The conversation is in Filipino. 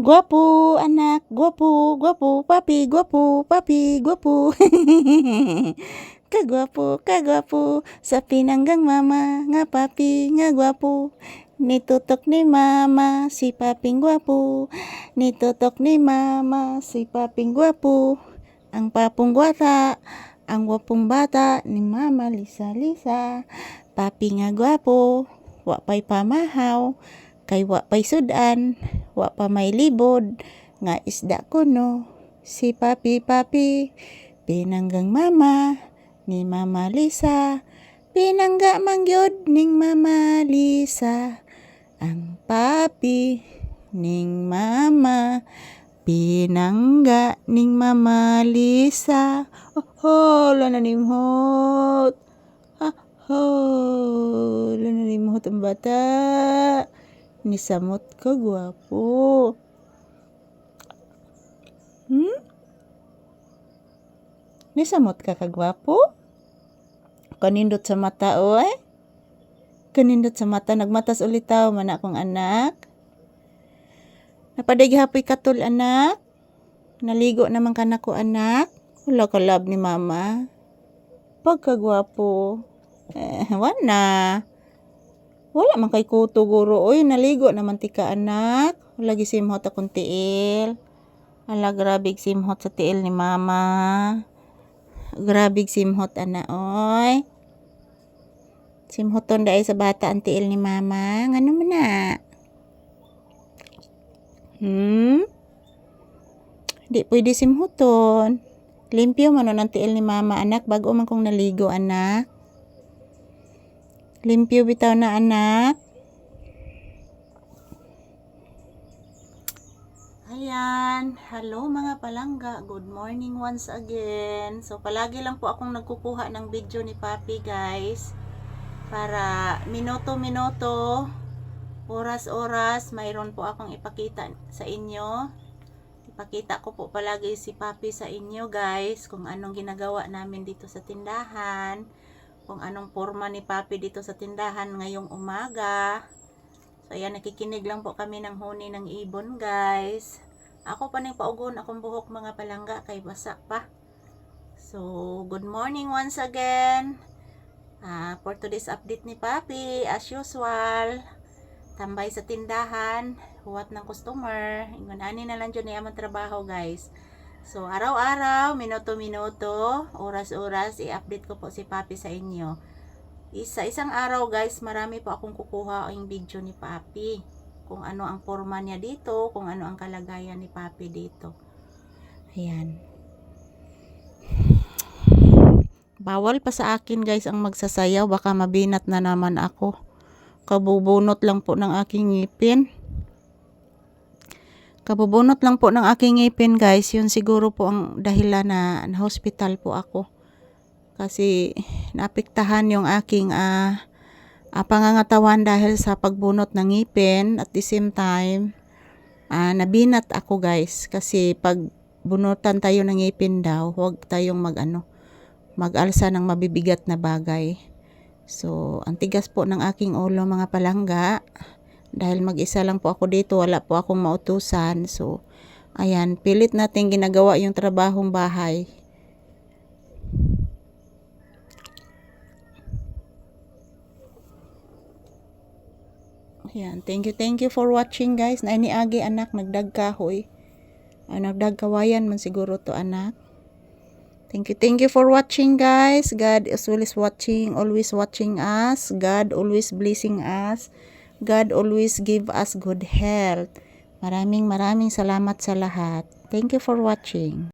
Guwapo, anak. Guwapo, guwapo. Papi, guwapo. Papi, guwapo. kagwapo, kagwapo. Sa pinanggang mama, nga papi, nga guwapo. Nitutok ni mama, si paping guwapo. Nitutok ni mama, si paping guwapo. Ang papong gwata, ang gwapong bata, ni mama lisa-lisa. Papi nga gwapo, wa pa'y pamahaw, kay wa pa'y sudan, wa pa may libod, nga isda kuno. Si papi papi, pinanggang mama, ni mama Lisa, pinangga mangyod ning mama Lisa. Ang papi ning mama, pinangga ning mama Lisa. Oh, oh lananimhot. Ah, oh, lananimhot ang bata. Nisamot ka, gwapo. Hmm? Nisamot ka kagwapo? Kanindot sa mata, oy? Kanindot sa mata, nagmatas ulit tao man akong anak. Napadaghapoy katul anak. Naligo naman ka na ko anak. Wala ka love ni mama. Pagkagwapo. Eh, wala. Wala man kay kuto guro. Oy, naligo naman ti ka anak. Wala gisimhot akong tiil. Ala, grabe simhot sa tiil ni mama. Grabe simhot ana, oy. Simhoton dahil sa bata ang tiil ni mama. Ngano man na? Hmm? Di pwede simhuton. Limpyo man nun tiil ni mama, anak. Bago man kong naligo, anak. Limpyo bitaw na, anak. Ayan. Hello mga palangga. Good morning once again. So, palagi lang po akong nagkukuha ng video ni Papi, guys. Para minuto-minuto, oras-oras, mayroon po akong ipakita sa inyo. Ipakita ko po palagi si Papi sa inyo, guys. Kung anong ginagawa namin dito sa tindahan. Kung anong forma ni Papi dito sa tindahan ngayong umaga. So, ayan, nakikinig lang po kami ng huni ng ibon, guys. Ako pa nang paugon akong buhok mga palangga kay basa pa. So, good morning once again. Ah, for today's update ni Papi, as usual, tambay sa tindahan, huwat ng customer, ingon ani na lang dyan niya trabaho, guys. So, araw-araw, minuto-minuto, oras-oras, i-update ko po si Papi sa inyo. Isa isang araw guys, marami po akong kukuha ang video ni Papi. Kung ano ang forma niya dito, kung ano ang kalagayan ni Papi dito. Ayan. Bawal pa sa akin guys ang magsasayaw, baka mabinat na naman ako. Kabubunot lang po ng aking ngipin. Kabubunot lang po ng aking ngipin guys, yun siguro po ang dahilan na, na hospital po ako. Kasi naapektahan yung aking uh, uh, pangangatawan dahil sa pagbunot ng ngipin. At the same time uh, nabinat ako guys. Kasi pag bunutan tayo ng ngipin daw huwag tayong mag ano mag-alsa ng mabibigat na bagay. So ang tigas po ng aking ulo mga palangga dahil mag-isa lang po ako dito wala po akong mautusan so ayan pilit natin ginagawa yung trabahong bahay Ayan, thank you, thank you for watching guys. Na ni Agi anak nagdagkahoy. Ah, nagdagkawayan man siguro to anak. Thank you, thank you for watching guys. God is always watching, always watching us. God always blessing us. God always give us good health. Maraming maraming salamat sa lahat. Thank you for watching.